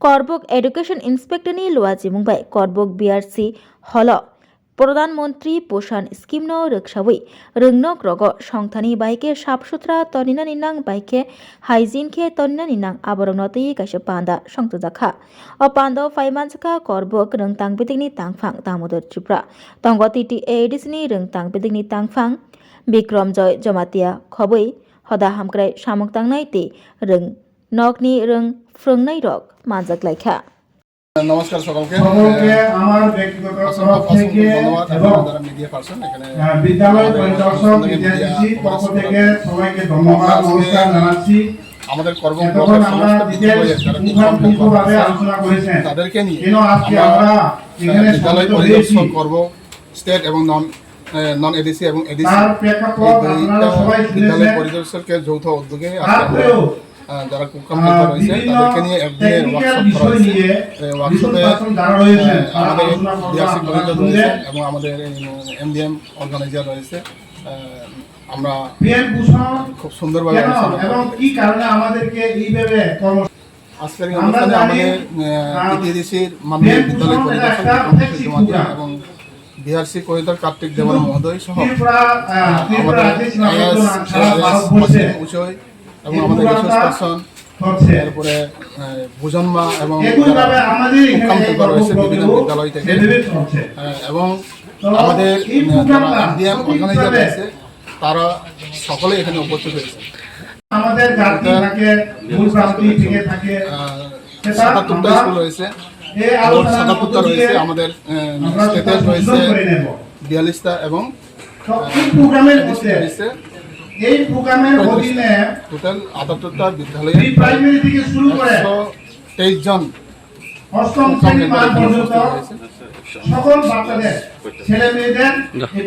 করবক education inspector ની લોઆજી Mumbai করবক BRC হল। প্রধানমন্ত্রী পোষণ স্কিম নও রক্ষাবই। রংনক রগ সংথানি বাইকে সাপসুত্রা তনিনা নিনাং বাইকে হাইজিন খে তনিনা নিনাং আবরণ নতি কাশে পান্দা সংতজাখা। ও পান্দ ফাইমানজাখা করবক রং তাংবিদিকনি তাংফাং দামোদর ত্রিপুরা তঙ্গ তিটি এডিসনি রং তাংবিদিকনি তাংফাং। বিক্রম জয় জমাতিয়া খবই। হদা হামক্রাই সামক তাংনাইতে রং নকনি রং ফ্রংনাই রক মানজাক লাইখা। নমস্কার সকলকে। সকলকে আমার ব্যক্তিগত তরফ থেকে ধন্যবাদ এবং মিডিয়া পার্সন এখানে বিদ্যালয় আমাদের পরিদর্শক সঙ্গে বিদ্যার্থী পক্ষ থেকে সবাইকে ধন্যবাদ নমস্কার জানাচ্ছি। আমাদের কর্ম আমরা সমস্ত ডিটেলস যারা আলোচনা করেছেন। তাদেরকে নিয়ে আজকে আমরা এখানে বিদ্যালয় পরিদর্শন করব স্টেট এবং নন নন এডিসি এবং এডিসি তার প্রেক্ষাপট আপনারা সবাই বিদ্যালয় পরিদর্শকের যৌথ উদ্যোগে আজকে যারা কুকামৃত রয়েছে তাদেরকে নিয়ে একদিনের ওয়ার্কশপ করা বিষয় হয়েছে। নিয়ে ওয়ার্কশপে আমাদের ডিআরসি আপনারা রয়েছে এবং আমাদের এমডিএম অর্গানাইজার রয়েছে। আমরা খুব সুন্দরভাবে এবং কি কারণে আমাদেরকে এইভাবে কর্ম আজকের এই অনুষ্ঠানে আমাদের ইতিহাসের মাননীয় বিদ্যালয় পরিদর্শক। এবং বিহারসি করিডর কার্তিক দেবন মহোদয় সহ আমাদের উচয়। এবং আমাদের রিসোর্স পার্সন ভুজনমা এবং রয়েছে বিভিন্ন বিদ্যালয় থেকে। আহ, এবং আমাদের ইন্ডিয়ান অর্গানাইজার রয়েছে তারা সকলে এখানে উপস্থিত হয়েছে। আমাদের জাতি থাকে মূল প্রান্তি থেকে থাকে। সাতাত্তরটা স্কুল রয়েছে। মোট সাতাত্তরটা রয়েছে আমাদের আমরা রয়েছে বিয়াল্লিশটা এবং প্রোগ্রামের রয়েছে। এই প্রোগ্রামের অধীনে টোটাল আটাত্তরটা বিদ্যালয়ে প্রি প্রাইমারি থেকে শুরু করে তেইশ জন অষ্টম শ্রেণি পর্যন্ত সকল বাচ্চাদের ছেলে মেয়েদের